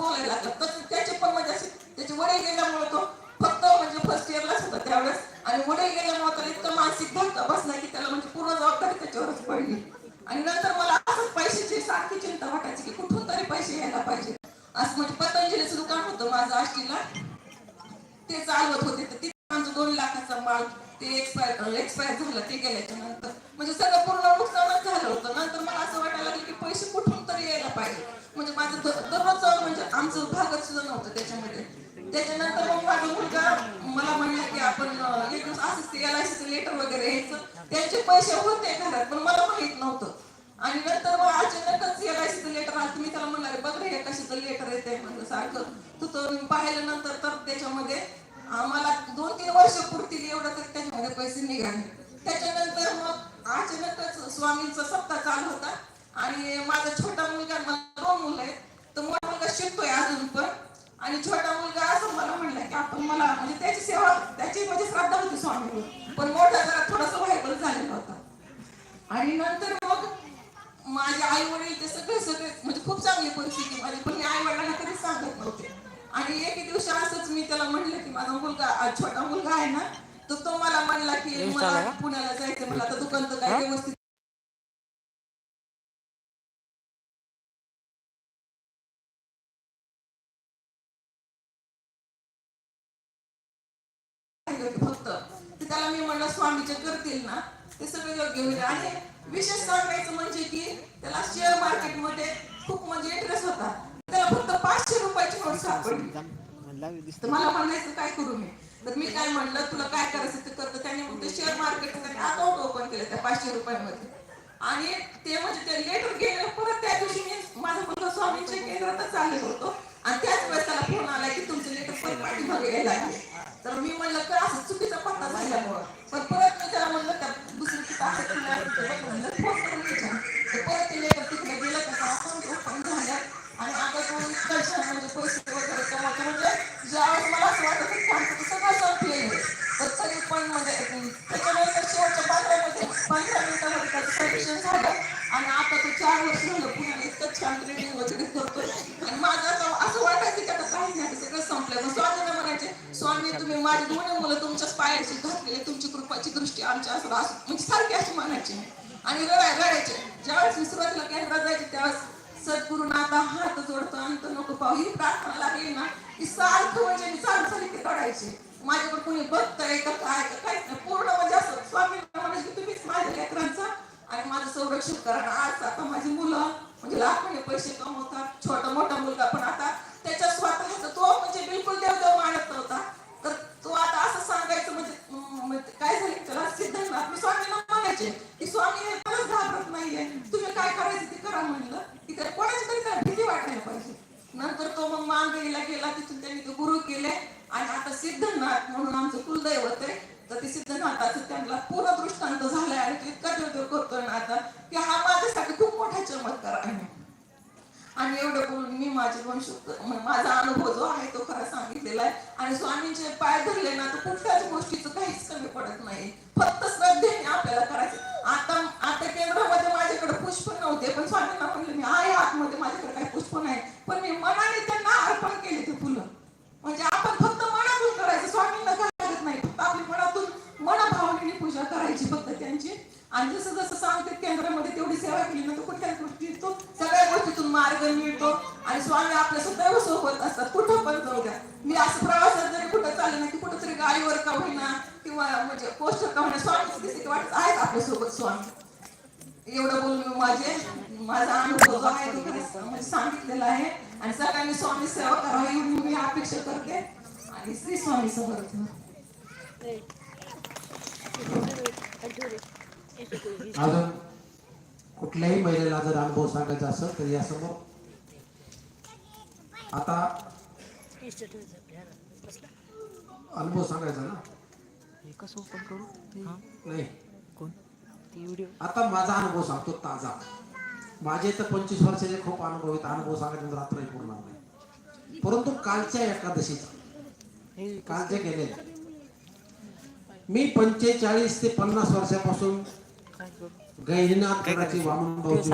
बोलायला लागला. तसं त्याचे पण म्हणजे असे त्याचे वडील गेल्यामुळे तो फक्त म्हणजे फर्स्ट इयरलाच होता त्यावेळेस. आणि वडील गेल्यामुळे तर इतकं मानसिक धक्का बसला की त्याला म्हणजे पूर्ण जबाबदारी त्याच्यावरच पडली. आणि नंतर मला असंच पैशाची सारखी चिंता वाटायची की कुठून तरी पैसे यायला पाहिजे. असं म्हणजे पतंजलीचं दुकान होतं माझं आष्टीला. ते चालवत होते तर तिथे आमचं दोन लाखाचा माल ते एक्सपायर एक्सपायर झालं ते गेल्याच्यानंतर. म्हणजे सगळं पूर्ण नुकसानच झालं होतं. नंतर मला म्हणजे माझं दर- म्हणजे आमचं भागत सुद्धा नव्हतं त्याच्यामध्ये. त्याच्यानंतर मग माझा मुलगा मला म्हणला की आपण एक दिवस असंच ते एल आय सीचं लेटर वगैरे यायचं. त्यांचे पैसे होते घरात पण मला माहीत नव्हतं. आणि नंतर मग अचानकच एल आय सीचं लेटर आलं. तुम्ही त्याला म्हणणार बघ रे हे कशाचं लेटर येते म्हणलं सारखं. तू तर पाहिलं नंतर तर त्याच्यामध्ये आम्हाला दोन तीन वर्ष पुरतील एवढं तर त्याच्यामध्ये पैसे निघाले. त्याच्यानंतर मग अचानकच स्वामींचा सप्ताह चालू होता. आणि माझा छोटा मुलगा मला दोन मुलं आहेत तर मोठा मुलगा शिकतोय अजून पण. आणि छोटा मुलगा असं मला म्हणला की आपण मला म्हणजे त्याची सेवा त्याची म्हणजे श्रद्धा होती स्वामीवर पण मोठा जरा थोडासा व्हायबल झालेला होता. आणि नंतर मग माझे आई वडील ते सगळे सगळे म्हणजे खूप चांगली परिस्थिती माझी पण आई वडिलांना कधीच सांगत नव्हते. आणि एक दिवशी असंच मी त्याला म्हणलं की माझा मुलगा छोटा मुलगा आहे ना तर तो मला म्हणला की मला पुण्याला जायचं मला आता दुकान तर काय व्यवस्थित होतं फक्त ते त्याला मी म्हणलं स्वामीचे करतील ना. ते सगळं योग्य होईल. आणि विशेष सांगायचं म्हणजे की त्याला शेअर मार्केटमध्ये खूप म्हणजे इंटरेस्ट होता. त्याला फक्त पाचशे रुपयाची नोट सापडली तर मला म्हणायचं काय करू मी? तर मी काय म्हणलं तुला काय करायचं ते करतं त्याने मग ते शेअर मार्केट अकाउंट ओपन केलं त्या पाचशे रुपयामध्ये. आणि ते म्हणजे ते लेटर गेलं परत त्या दिवशी मी माझा मुलगा स्वामींच्या केंद्रातच आले होतो. आणि त्याच वेळेस त्याला फोन आला की तुमचं लेटर परत पाठीमागे यायला लागले. तर मी म्हणलं का Yeah. आणि आता तो चार वर्ष झालं पुण्याला इतकं छान ट्रेनिंग वगैरे करतोय. आणि माझं असं असं वाटायचं की आता काही नाही सगळं संपलं. मग म्हणायचे स्वामी तुम्ही माझी दोन्ही मुलं तुमच्याच पायाशी घातलेले तुमची कृपाची दृष्टी आमच्या असं असं. म्हणजे सारखी अशी म्हणायची. आणि रडाय रडायचे. ज्यावेळेस मी सुरुवातीला काही जायचे त्यावेळेस सद्गुरूंना आता हात जोडतो अंत नको पाहू. ही प्रार्थना लागली ना की सारखं म्हणजे मी सारखं झाली रडायचे. माझ्याकडे कोणी बघतंय का काय का काहीच नाही. पूर्ण म्हणजे असं स्वामींना म्हणायचे की तुम्हीच माझ्या लेकरांचं आणि पैसे संरक्षण आज आता माझी मुलं म्हणजे लाखोने पैसे कमवतात. छोटा मोठा मुलगा पण आता त्याच्या स्वतःचा तो म्हणजे बिलकुल देवदेव मानत नव्हता. तर तो आता असं सांगायचं म्हणजे, म्हणजे काय झालं त्याला सिद्धनाथ मी स्वामींना म्हणायचे की स्वामी हे खरंच घाबरत नाहीये. तुम्ही काय करायचं ते करा म्हणलं. की तर कोणाची तरी त्याला भीती वाटायला पाहिजे. नंतर तो मग मांगईला गेला. तिथून त्यांनी ते गुरु केले. आणि आता सिद्धनाथ म्हणून आमचं कुलदैवत आहे. तर ते सिद्धनाथाचं त्यांना पूर्ण दृष्टांत झालाय आणि तो इतका जोर करतोय आता की हा माझ्यासाठी खूप मोठा चमत्कार आहे. आणि एवढं बोलून मी माझे म्हणजे दोन माझा अनुभव जो आहे तो खरा सांगितलेला आहे. आणि स्वामींचे पाय धरले ना तर कुठल्याच गोष्टीचं काहीच कमी पडत नाही. फक्त श्रद्धेने आपल्याला करायचं. आता आता केंद्रामध्ये माझ्याकडे पुष्प नव्हते पण स्वामींना म्हणलं मी आहे आतमध्ये माझ्याकडे काही पुष्प नाही. पण मी मनाने त्यांना अर्पण केले ते फुलं. म्हणजे आपण फक्त मनातून करायचं स्वामींना काय लागत नाही फक्त आपली मनातून मनभावनेने पूजा करायची फक्त त्यांची. आणि जसं जसं सांगते केंद्रामध्ये तेवढी सेवा केली ना तर कुठल्या गोष्टी सगळ्या गोष्टीतून मार्ग मिळतो. आणि स्वामी आपल्या सदैव सोबत असतात. कुठं पण जाऊ द्या. मी असं प्रवासात जरी कुठं चालले ना की कुठं तरी गाडीवर का होईना किंवा म्हणजे पोस्टर का होईना स्वामी दिसते की वाटत आहेत आपल्यासोबत स्वामी. एवढं बोलून माझे माझा अनुभव जो आहे तो म्हणजे सांगितलेला आहे. आणि सगळ्यांनी स्वामी सेवा करावी एवढी मी अपेक्षा करते. आणि श्री स्वामी समर्थ अजून कुठल्याही महिलेला जर अनुभव सांगायचा असेल तर या समोर आता अनुभव सांगायचा ना? कसं ओपन करू? नाही. कोण? आता माझा अनुभव सांगतो ताजा. माझे तर पंचवीस वर्षाचे खूप अनुभव आहेत. अनुभव सांगायचे रात्रही पूर्ण नाही. परंतु कालच्या एकादशीचा हे कालचे केले मी पंचेचाळीस ते पन्नास वर्षापासून गैरीनाथ वामन भाऊची